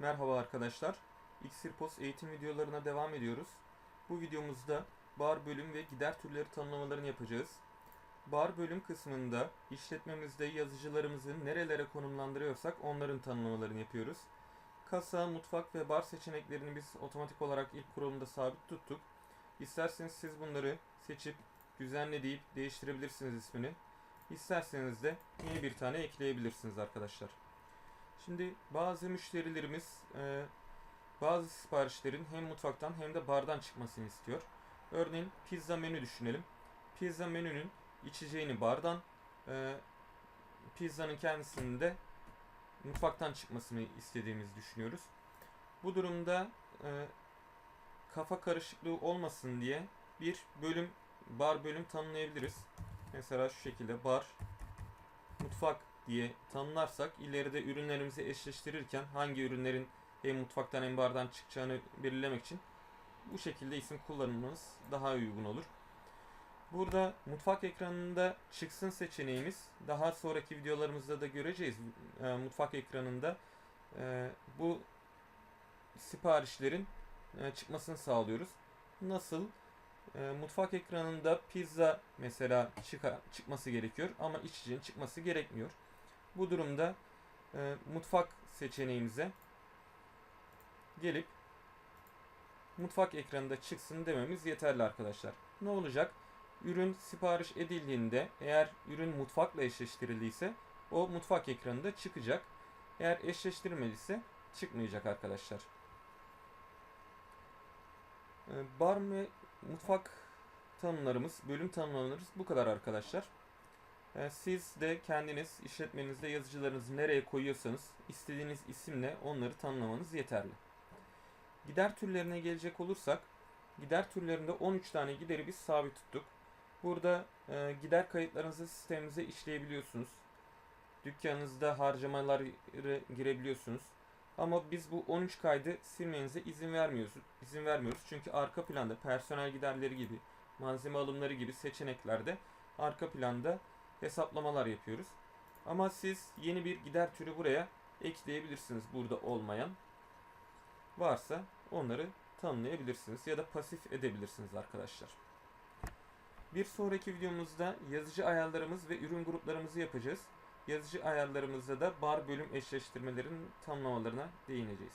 Merhaba arkadaşlar. Xirpos eğitim videolarına devam ediyoruz. Bu videomuzda bar bölüm ve gider türleri tanımlamalarını yapacağız. Bar bölüm kısmında işletmemizde yazıcılarımızı nerelere konumlandırıyorsak onların tanımlamalarını yapıyoruz. Kasa, mutfak ve bar seçeneklerini biz otomatik olarak ilk kurulumda sabit tuttuk. İsterseniz siz bunları seçip düzenle deyip değiştirebilirsiniz ismini. İsterseniz de yeni bir tane ekleyebilirsiniz arkadaşlar. Şimdi bazı müşterilerimiz e, bazı siparişlerin hem mutfaktan hem de bardan çıkmasını istiyor. Örneğin pizza menü düşünelim. Pizza menünün içeceğini bardan, e, pizzanın kendisinin de mutfaktan çıkmasını istediğimizi düşünüyoruz. Bu durumda e, kafa karışıklığı olmasın diye bir bölüm, bar bölüm tanımlayabiliriz. Mesela şu şekilde bar, mutfak diye tanımlarsak ileride ürünlerimizi eşleştirirken hangi ürünlerin hem mutfaktan hem bardan çıkacağını belirlemek için bu şekilde isim kullanmamız daha uygun olur. Burada mutfak ekranında çıksın seçeneğimiz daha sonraki videolarımızda da göreceğiz. E, mutfak ekranında e, bu siparişlerin e, çıkmasını sağlıyoruz. Nasıl? E, mutfak ekranında pizza mesela çıka, çıkması gerekiyor ama içeceğin çıkması gerekmiyor. Bu durumda e, mutfak seçeneğimize gelip mutfak ekranında çıksın dememiz yeterli arkadaşlar. Ne olacak? Ürün sipariş edildiğinde eğer ürün mutfakla eşleştirildiyse o mutfak ekranında çıkacak. Eğer eşleştirmediyse çıkmayacak arkadaşlar. E, bar ve mutfak tanımlarımız, bölüm tanımlarımız bu kadar arkadaşlar. E, Siz de kendiniz işletmenizde yazıcılarınızı nereye koyuyorsanız istediğiniz isimle onları tanımlamanız yeterli. Gider türlerine gelecek olursak gider türlerinde 13 tane gideri biz sabit tuttuk. Burada e, gider kayıtlarınızı sistemimize işleyebiliyorsunuz. Dükkanınızda harcamaları girebiliyorsunuz. Ama biz bu 13 kaydı silmenize izin vermiyoruz. İzin vermiyoruz çünkü arka planda personel giderleri gibi, malzeme alımları gibi seçeneklerde arka planda hesaplamalar yapıyoruz. Ama siz yeni bir gider türü buraya ekleyebilirsiniz burada olmayan. Varsa onları tanımlayabilirsiniz ya da pasif edebilirsiniz arkadaşlar. Bir sonraki videomuzda yazıcı ayarlarımız ve ürün gruplarımızı yapacağız. Yazıcı ayarlarımızda da bar bölüm eşleştirmelerinin tanımlamalarına değineceğiz.